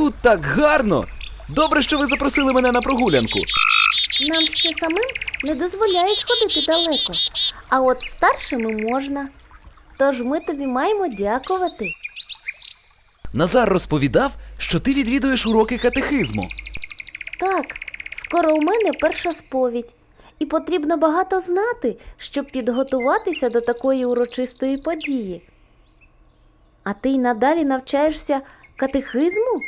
Тут так гарно. Добре, що ви запросили мене на прогулянку. Нам ще самим не дозволяють ходити далеко, а от старшими можна. Тож ми тобі маємо дякувати. Назар розповідав, що ти відвідуєш уроки катехизму. Так, скоро у мене перша сповідь, і потрібно багато знати, щоб підготуватися до такої урочистої події. А ти й надалі навчаєшся катехизму?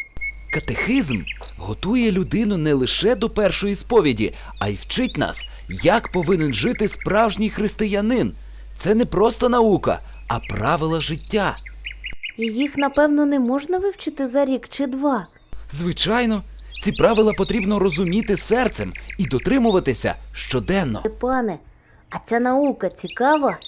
Катехизм готує людину не лише до першої сповіді, а й вчить нас, як повинен жити справжній християнин. Це не просто наука, а правила життя. І їх, напевно, не можна вивчити за рік чи два. Звичайно, ці правила потрібно розуміти серцем і дотримуватися щоденно. Пане, а ця наука цікава?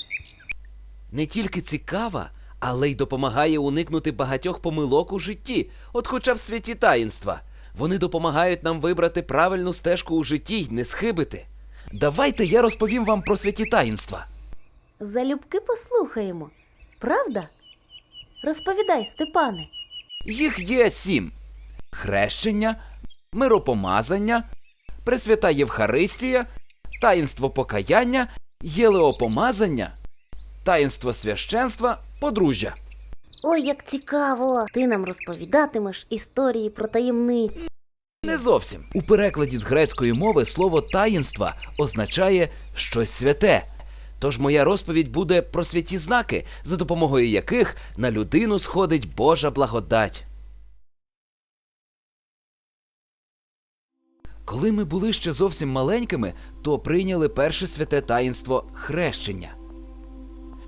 Не тільки цікава, але й допомагає уникнути багатьох помилок у житті, от хоча б святі таїнства. Вони допомагають нам вибрати правильну стежку у житті й не схибити. Давайте я розповім вам про святі таїнства. Залюбки послухаємо. Правда? Розповідай, Степане. Їх є сім: хрещення, миропомазання, Пресвята Євхаристія, таїнство покаяння, єлеопомазання, таїнство священства, подружжя. Ой, як цікаво! Ти нам розповідатимеш історії про таємниці. Не зовсім. У перекладі з грецької мови слово таїнства означає щось святе. Тож моя розповідь буде про святі знаки, за допомогою яких на людину сходить Божа благодать. Коли ми були ще зовсім маленькими, то прийняли перше святе таїнство хрещення.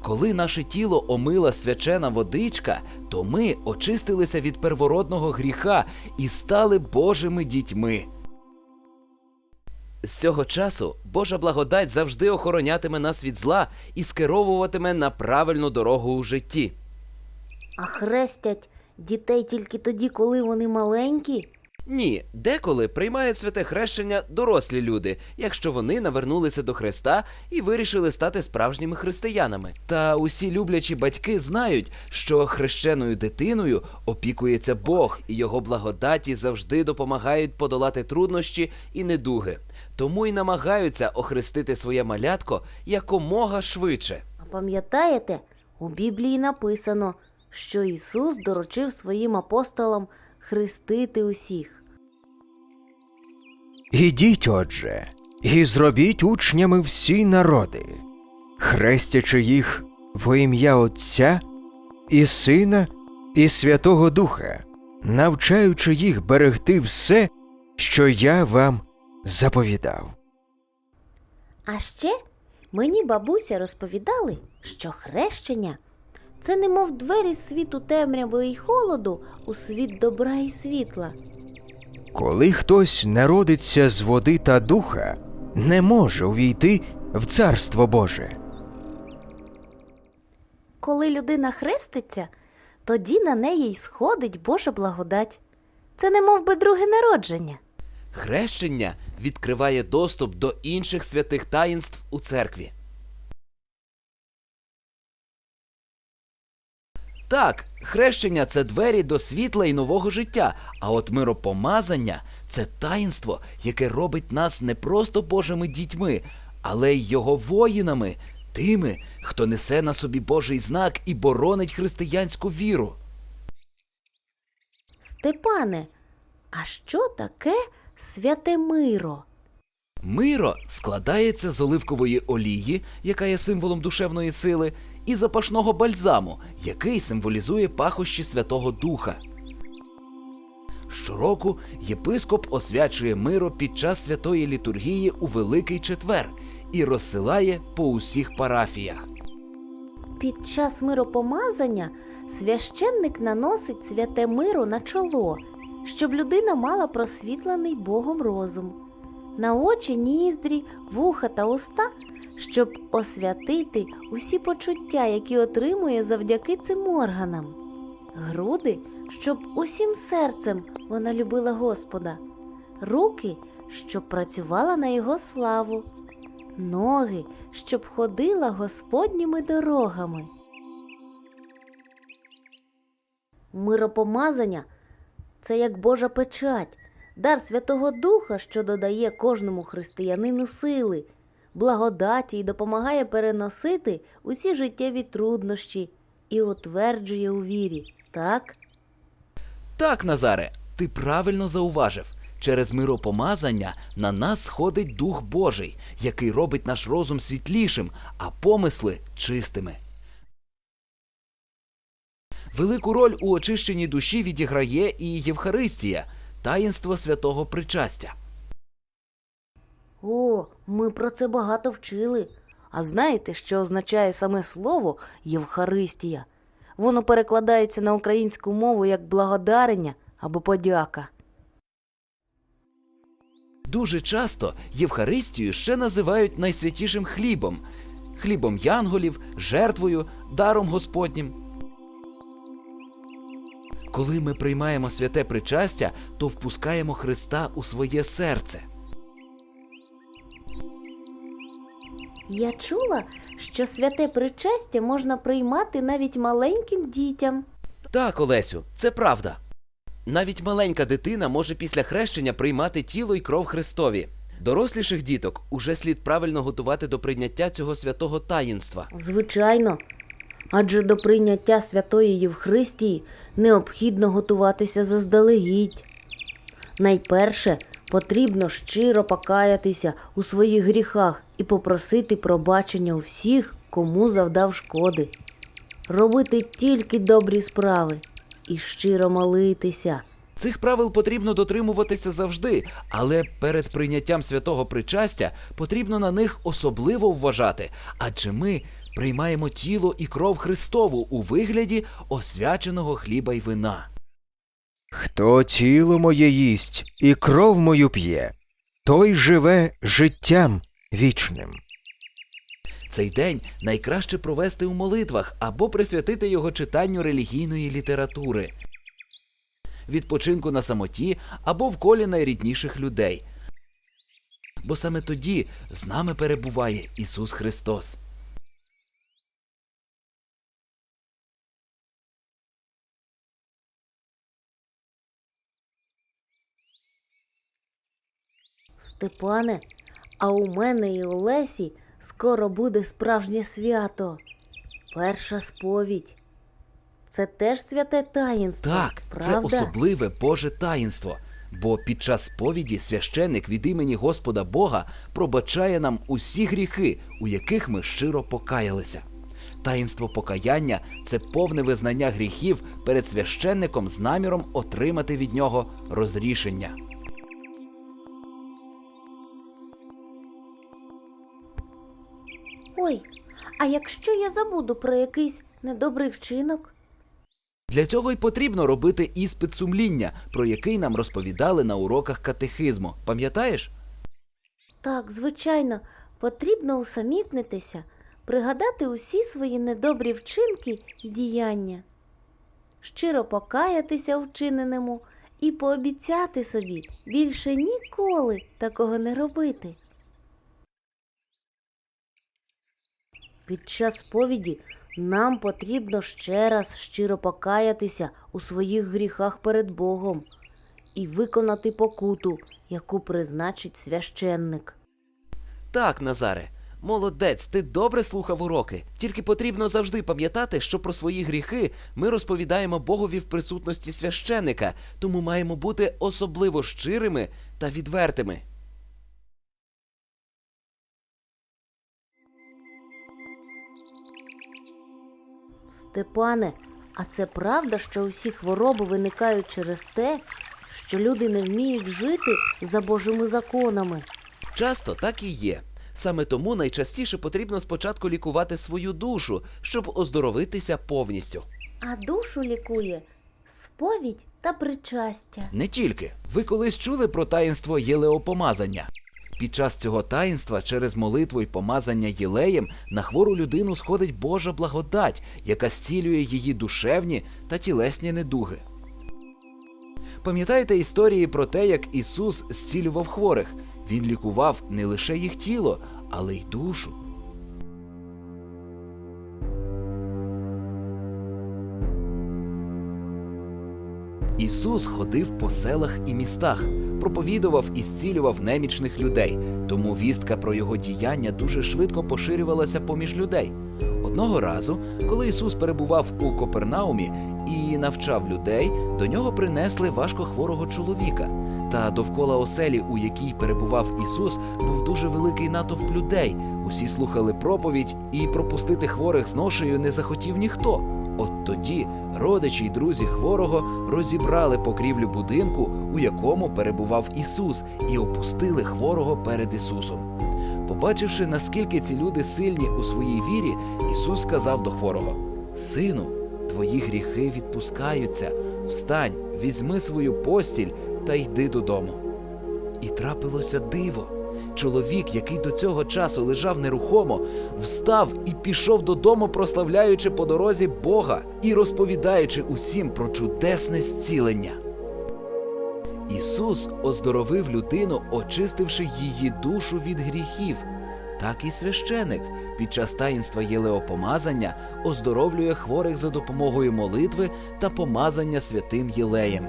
Коли наше тіло омила свячена водичка, то ми очистилися від первородного гріха і стали Божими дітьми. З цього часу Божа благодать завжди охоронятиме нас від зла і скеровуватиме на правильну дорогу у житті. А хрестять дітей тільки тоді, коли вони маленькі. Ні, деколи приймають святе хрещення дорослі люди, якщо вони навернулися до Христа і вирішили стати справжніми християнами. Та усі люблячі батьки знають, що хрещеною дитиною опікується Бог, і його благодаті завжди допомагають подолати труднощі і недуги. Тому й намагаються охрестити своє малятко якомога швидше. А пам'ятаєте, у Біблії написано, що Ісус доручив своїм апостолам хрестити усіх. Ідіть, отже, і зробіть учнями всі народи, хрестячи їх во ім'я Отця і Сина і Святого Духа, навчаючи їх берегти все, що я вам заповідав. А ще мені бабуся розповідали, що хрещення це немов двері світу темряви і холоду у світ добра і світла. Коли хтось народиться з води та духа, не може увійти в Царство Боже. Коли людина хреститься, тоді на неї й сходить Божа благодать. Це немов би друге народження. Хрещення відкриває доступ до інших святих таїнств у церкві. Так, хрещення це двері до світла і нового життя, а от миропомазання це таїнство, яке робить нас не просто Божими дітьми, але й його воїнами, тими, хто несе на собі Божий знак і боронить християнську віру. Степане, а що таке святе миро? Миро складається з оливкової олії, яка є символом душевної сили, і запашного бальзаму, який символізує пахощі Святого Духа. Щороку єпископ освячує миро під час святої літургії у Великий Четвер і розсилає по усіх парафіях. Під час миропомазання священник наносить святе миро на чоло, щоб людина мала просвітлений Богом розум, на очі, ніздрі, вуха та уста, щоб освятити усі почуття, які отримує завдяки цим органам, груди, щоб усім серцем вона любила Господа, руки, щоб працювала на Його славу, ноги, щоб ходила Господніми дорогами. Миропомазання це як Божа печать, дар Святого Духа, що додає кожному християнину сили, благодаті і допомагає переносити усі життєві труднощі і утверджує у вірі, так? Так, Назаре, ти правильно зауважив. Через миропомазання на нас сходить Дух Божий, який робить наш розум світлішим, а помисли чистими. Велику роль у очищенні душі відіграє і Євхаристія, таїнство святого причастя. О, ми про це багато вчили. А знаєте, що означає саме слово Євхаристія? Воно перекладається на українську мову як благодарення або подяка. Дуже часто Євхаристію ще називають найсвятішим хлібом, хлібом янголів, жертвою, даром Господнім. Коли ми приймаємо святе причастя, то впускаємо Христа у своє серце. Я чула, що святе причастя можна приймати навіть маленьким дітям. Так, Олесю, це правда. Навіть маленька дитина може після хрещення приймати тіло й кров Христові. Доросліших діток уже слід правильно готувати до прийняття цього святого таїнства. Звичайно. Адже до прийняття святої Євхристії необхідно готуватися заздалегідь. Найперше потрібно щиро покаятися у своїх гріхах і попросити пробачення у всіх, кому завдав шкоди. Робити тільки добрі справи і щиро молитися. Цих правил потрібно дотримуватися завжди, але перед прийняттям святого причастя потрібно на них особливо вважати, адже ми приймаємо тіло і кров Христову у вигляді освяченого хліба й вина. Хто тіло моє їсть і кров мою п'є, той живе життям вічним. Цей день найкраще провести у молитвах або присвятити його читанню релігійної літератури, відпочинку на самоті або в колі найрідніших людей. Бо саме тоді з нами перебуває Ісус Христос. Степане, а у мене і у Лесі скоро буде справжнє свято. Перша сповідь. Це теж святе таїнство. Так, це особливе Боже таїнство. Бо під час сповіді священник від імені Господа Бога пробачає нам усі гріхи, у яких ми щиро покаялися. Таїнство покаяння це повне визнання гріхів перед священником з наміром отримати від нього розрішення. Ой, а якщо я забуду про якийсь недобрий вчинок? Для цього й потрібно робити іспит сумління, про який нам розповідали на уроках катехизму. Пам'ятаєш? Так, звичайно, потрібно усамітнитися, пригадати усі свої недобрі вчинки і діяння, щиро покаятися вчиненому і пообіцяти собі більше ніколи такого не робити. Під час сповіді нам потрібно ще раз щиро покаятися у своїх гріхах перед Богом і виконати покуту, яку призначить священник. Так, Назаре. Молодець, ти добре слухав уроки. Тільки потрібно завжди пам'ятати, що про свої гріхи ми розповідаємо Богові в присутності священика, тому маємо бути особливо щирими та відвертими. Степане, а це правда, що усі хвороби виникають через те, що люди не вміють жити за Божими законами. Часто так і є. Саме тому найчастіше потрібно спочатку лікувати свою душу, щоб оздоровитися повністю. А душу лікує сповідь та причастя. Не тільки. Ви колись чули про таїнство єлеопомазання. Під час цього таїнства через молитву й помазання єлеєм на хвору людину сходить Божа благодать, яка зцілює її душевні та тілесні недуги. Пам'ятаєте історії про те, як Ісус зцілював хворих? Він лікував не лише їх тіло, але й душу. Ісус ходив по селах і містах, проповідував і зцілював немічних людей, тому вістка про його діяння дуже швидко поширювалася поміж людей. Одного разу, коли Ісус перебував у Копернаумі і навчав людей, до нього принесли важкохворого чоловіка. Та довкола оселі, у якій перебував Ісус, був дуже великий натовп людей. Усі слухали проповідь, і пропустити хворих з ношею не захотів ніхто. От тоді родичі й друзі хворого розібрали покрівлю будинку, у якому перебував Ісус, і опустили хворого перед Ісусом. Побачивши, наскільки ці люди сильні у своїй вірі, Ісус сказав до хворого: Сину, твої гріхи відпускаються. Встань, візьми свою постіль та йди додому. І трапилося диво. Чоловік, який до цього часу лежав нерухомо, встав і пішов додому, прославляючи по дорозі Бога і розповідаючи усім про чудесне зцілення. Ісус оздоровив людину, очистивши її душу від гріхів. Так і священик під час таїнства єлеопомазання оздоровлює хворих за допомогою молитви та помазання святим Єлеєм.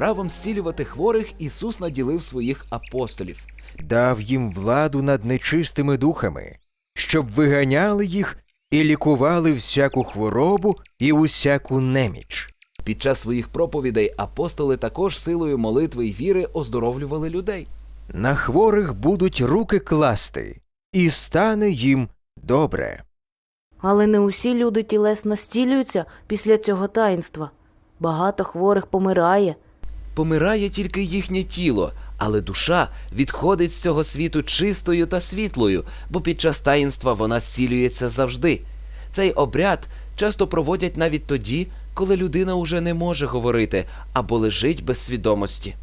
Правом зцілювати хворих Ісус наділив своїх апостолів. дав їм владу над нечистими духами, щоб виганяли їх і лікували всяку хворобу і усяку неміч. Під час своїх проповідей апостоли також силою молитви й віри оздоровлювали людей. На хворих будуть руки класти, і стане їм добре. Але не усі люди тілесно стілюються після цього таїнства. Багато хворих помирає. Помирає тільки їхнє тіло, але душа відходить з цього світу чистою та світлою, бо під час таїнства вона зцілюється завжди. Цей обряд часто проводять навіть тоді, коли людина уже не може говорити або лежить без свідомості.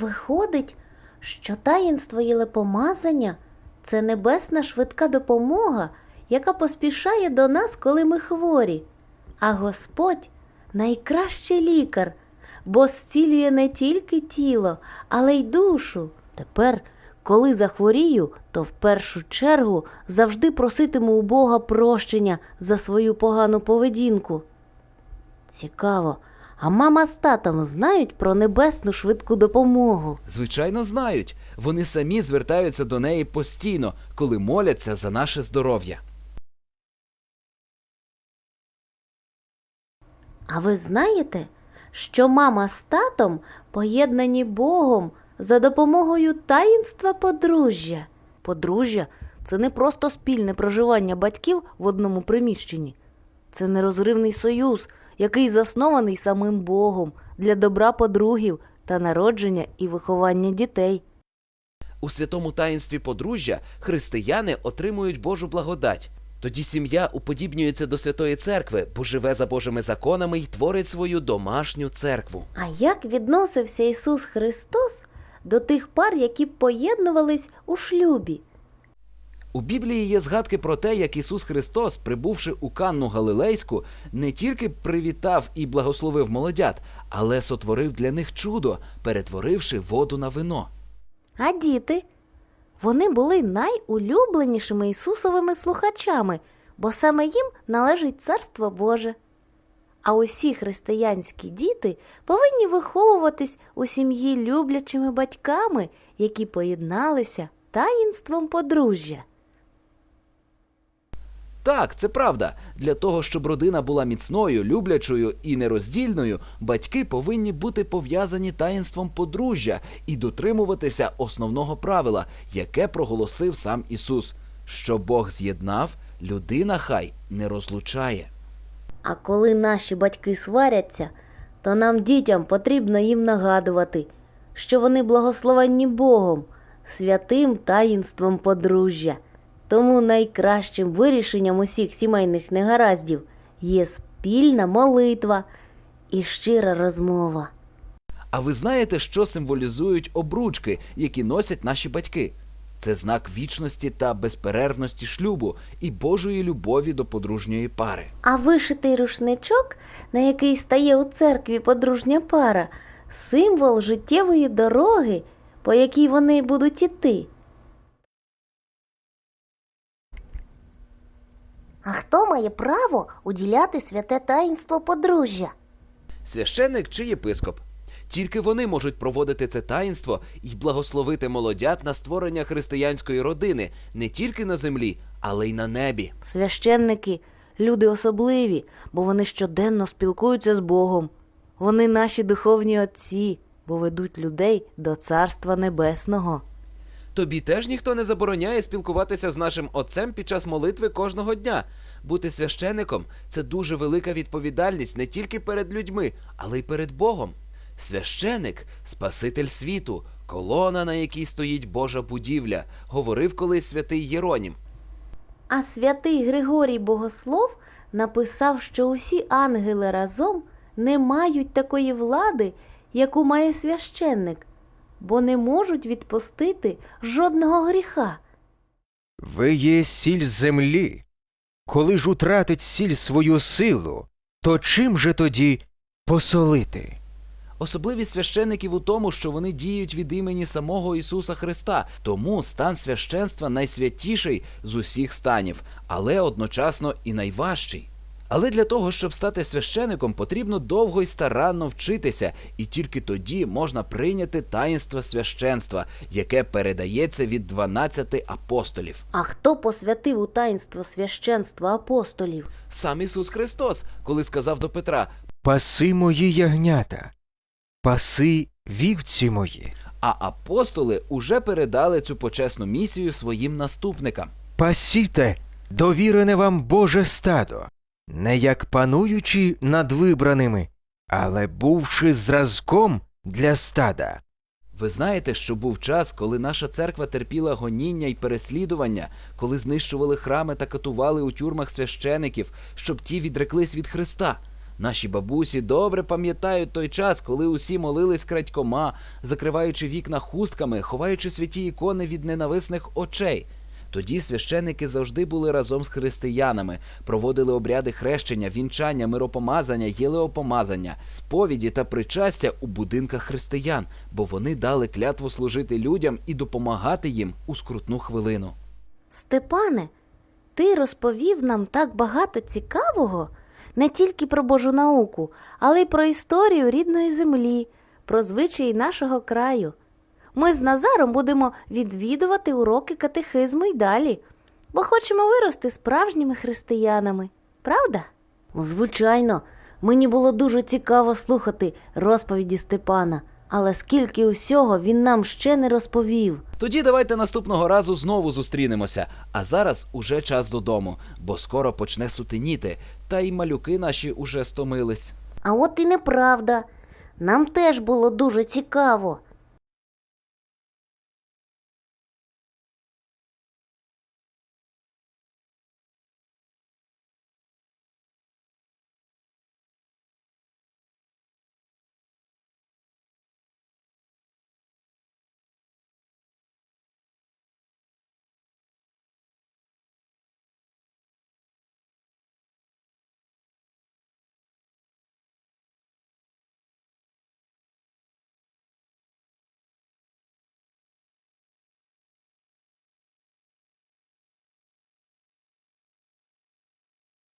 Виходить, що таїнство єлепомазання це небесна швидка допомога, яка поспішає до нас, коли ми хворі. А Господь найкращий лікар, бо зцілює не тільки тіло, але й душу. Тепер, коли захворію, то в першу чергу завжди проситиму у Бога прощення за свою погану поведінку. Цікаво, а мама з татом знають про небесну швидку допомогу. Звичайно, знають. Вони самі звертаються до неї постійно, коли моляться за наше здоров'я. А ви знаєте, що мама з татом поєднані Богом за допомогою таїнства подружжя? Подружжя це не просто спільне проживання батьків в одному приміщенні. Це нерозривний союз, який заснований самим Богом для добра подругів та народження і виховання дітей. У святому таїнстві подружжя християни отримують Божу благодать. Тоді сім'я уподібнюється до Святої Церкви, бо живе за Божими законами і творить свою домашню церкву. А як відносився Ісус Христос до тих пар, які поєднувались у шлюбі? У Біблії є згадки про те, як Ісус Христос, прибувши у Канну Галилейську, не тільки привітав і благословив молодят, але сотворив для них чудо, перетворивши воду на вино. А діти? Вони були найулюбленішими Ісусовими слухачами, бо саме їм належить Царство Боже. А усі християнські діти повинні виховуватись у сім'ї люблячими батьками, які поєдналися таїнством подружжя. Так, це правда. Для того, щоб родина була міцною, люблячою і нероздільною, батьки повинні бути пов'язані таїнством подружжя і дотримуватися основного правила, яке проголосив сам Ісус: що Бог з'єднав, людина хай не розлучає. А коли наші батьки сваряться, то нам, дітям, потрібно їм нагадувати, що вони благословенні Богом, святим таїнством подружжя. Тому найкращим вирішенням усіх сімейних негараздів є спільна молитва і щира розмова. А ви знаєте, що символізують обручки, які носять наші батьки? Це знак вічності та безперервності шлюбу і Божої любові до подружньої пари. А вишитий рушничок, на який стає у церкві подружня пара, символ життєвої дороги, по якій вони будуть іти. А хто має право уділяти святе таїнство подружжя? священник чи єпископ. Тільки вони можуть проводити це таїнство і благословити молодят на створення християнської родини не тільки на землі, але й на небі. Священники люди особливі, бо вони щоденно спілкуються з Богом. Вони наші духовні отці, бо ведуть людей до Царства Небесного. Тобі теж ніхто не забороняє спілкуватися з нашим отцем під час молитви кожного дня. Бути священником це дуже велика відповідальність не тільки перед людьми, але й перед Богом. Священик Спаситель світу, колона, на якій стоїть Божа будівля, говорив колись святий Єронім. А святий Григорій Богослов написав, що усі ангели разом не мають такої влади, яку має священник, бо не можуть відпустити жодного гріха. Ви є сіль землі. Коли ж утратить сіль свою силу, то чим же тоді посолити? Особливість священиків у тому, що вони діють від імені самого Ісуса Христа, тому стан священства найсвятіший з усіх станів, але одночасно і найважчий. Але для того, щоб стати священиком, потрібно довго й старанно вчитися, і тільки тоді можна прийняти таїнство священства, яке передається від 12 апостолів. А хто посвятив у таїнство священства апостолів? Сам Ісус Христос, коли сказав до Петра: Паси мої ягнята, паси вівці мої, а апостоли уже передали цю почесну місію своїм наступникам. пасіте довірене вам Боже стадо, не як пануючи над вибраними, але бувши зразком для стада. Ви знаєте, що був час, коли наша церква терпіла гоніння і переслідування, коли знищували храми та катували у тюрмах священиків, щоб ті відреклись від Христа. Наші бабусі добре пам'ятають той час, коли усі молились крадькома, закриваючи вікна хустками, ховаючи святі ікони від ненависних очей. Тоді священики завжди були разом з християнами, проводили обряди хрещення, вінчання, миропомазання, єлеопомазання, сповіді та причастя у будинках християн, бо вони дали клятву служити людям і допомагати їм у скрутну хвилину. Степане, ти розповів нам так багато цікавого не тільки про Божу науку, але й про історію рідної землі, про звичаї нашого краю. Ми з Назаром будемо відвідувати уроки катехизму й далі, бо хочемо вирости справжніми християнами. Правда? Звичайно, мені було дуже цікаво слухати розповіді Степана, але скільки усього він нам ще не розповів. Тоді давайте наступного разу знову зустрінемося. А зараз уже час додому, бо скоро почне сутеніти, та й малюки наші уже стомились. А от і неправда. Нам теж було дуже цікаво.